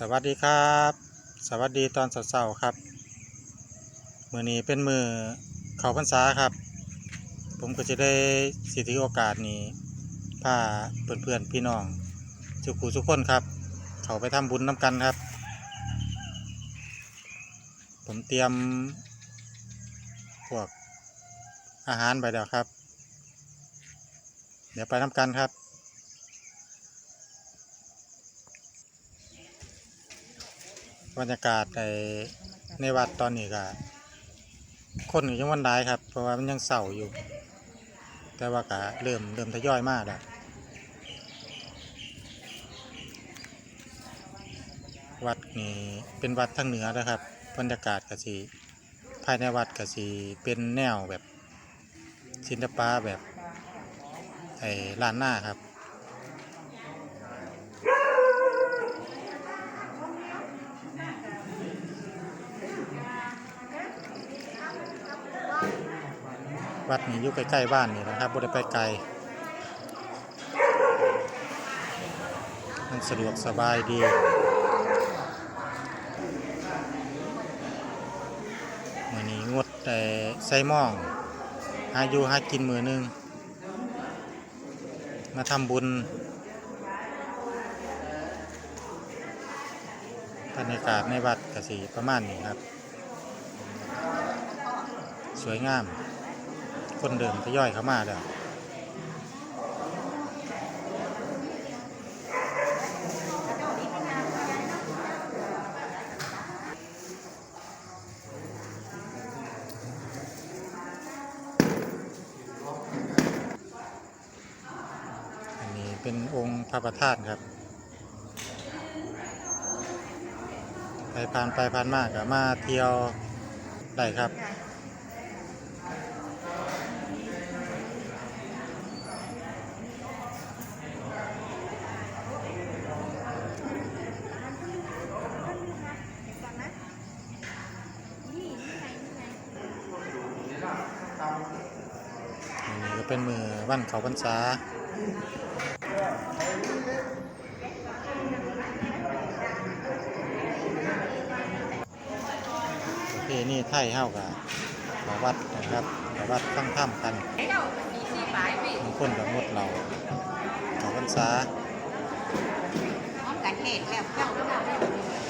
สวัสดีครับ สวัสดีตอนเช้าๆครับ มือนี้เป็นมือเขาพรรษาครับ ผมก็จะได้สิทธิโอกาสนี้พาเพื่อนๆพี่น้องทุกูทุกคนครับ เขาไปทำบุญน้ำกันครับ ผมเตรียมพวกอาหารไปแล้วครับ เดี๋ยวไปน้ำกันครับ บรรยากาศในในวัดตอนนี้ก็คนก็ยังวันได้ครับ เพราะว่ามันยังเศร้าอยู่ แต่ว่าก็เริ่มเริ่มทยอยมากแล้ววัดนี่เป็นวัดทางเหนือนะครับ บรรยากาศก็สีภายในวัดก็สีเป็นแนวแบบศิลปะแบบไอ้ล้านหน้าครับ วัดนี้อยู่ใกล้ๆบ้านนี่นะครับบ่ได้ไปไกลมันสะดวกสบายดีมือนี้งดแต่ใส่หม่อง หาอยู่หากินมือนึง มาทำบุญบรรยากาศในวัดก็สิประมาณนี้ครับ สวยงาม คนเดินทยอยเข้ามาแล้วอันนี้เป็นองค์พระประธานครับ ไปผ่านไปผ่านมากก็มาเที่ยวได้ครับ เป็นมือวันเขาพรรษาโอเคนี่ไทยเฮากับขอวัดนะครับขอวัดตั้งถ้ำกันบางคนกับงดเราเขาพรรษาพร้อมกันเหตุแล้วเจ้าอ